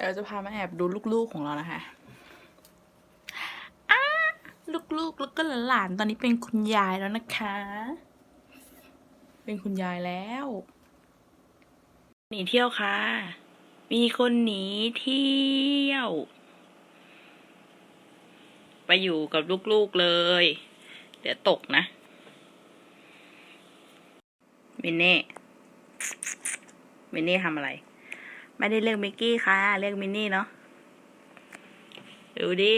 ดี๋ยวเราจะพามาแอบดูลูกๆของเรานะคะอ้าลูกๆแล้วก็หลานๆตอนนี้เป็นคุณยายแล้วนะคะ เป็นคุณยายแล้ว หนีเที่ยวค่ะ มีคนหนีเที่ยว ไปอยู่กับลูกๆเลย เดี๋ยวตกนะมินเน่มินนี่ทำอะไร ไม่ได้เรียกมิกกี้ค่ะ เรียกมินนี่เนาะดูดิ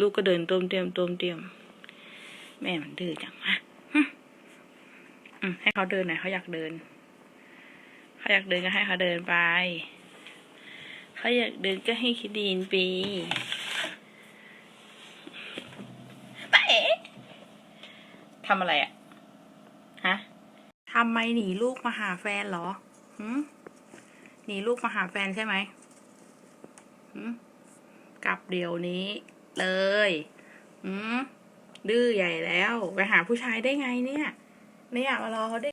ลูกก็เดินตมเตรียมตมเตรียม แม่มันดื้อจังอะให้เขาเดินหน่อยเขาอยากเดิน เขาอยากเดินก็ให้เขาเดินไป เขาอยากเดินก็ให้คิดดีนปีไปเอ๋ทำอะไรอะฮะทำไมหนีลูกมาหาแฟนเหรอหืม หนีลูกมาหาแฟนใช่ไหมหกลับเดี๋ยวนี้ เลยดื้อใหญ่แล้ว ไปหาผู้ชายได้ไงเนี่ย ไม่อยากมารอเขาได้